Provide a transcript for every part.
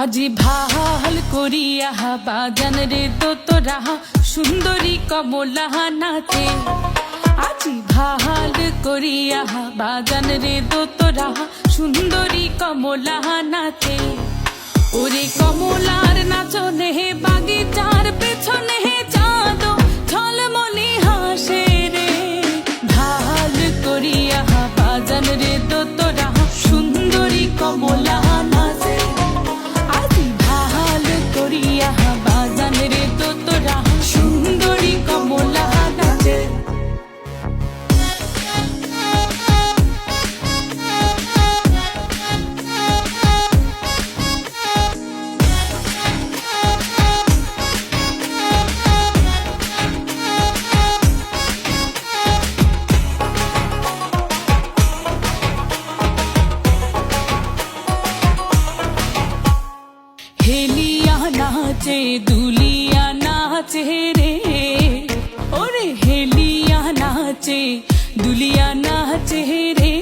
আজি ভালো করিয়া বাজান রে তো তোরা। সুন্দরী কমলা নাচে। আজি ভালো করিয়া বাজান রে তো তোরা। সুন্দরী কমলা নাচে। ওরে কমলার নাচে দুলিয়া নাচে রে। ওরে হেলিয়া নাচে দুলিয়া নাচে রে।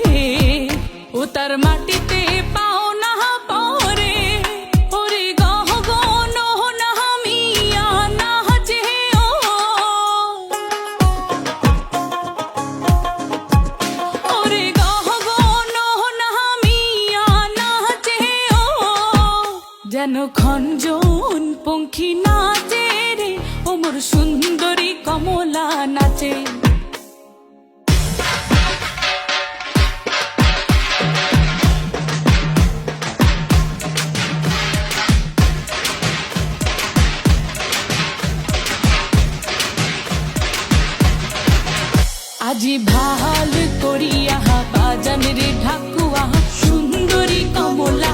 ও তার মাটিতে পাও যেন খঞ্জন পঙ্খী নাচে রে ওমর সুন্দরী কমলা নাচে। আজি ভালো করিয়া বাজানের ঢাকুয়া, সুন্দরী কমলা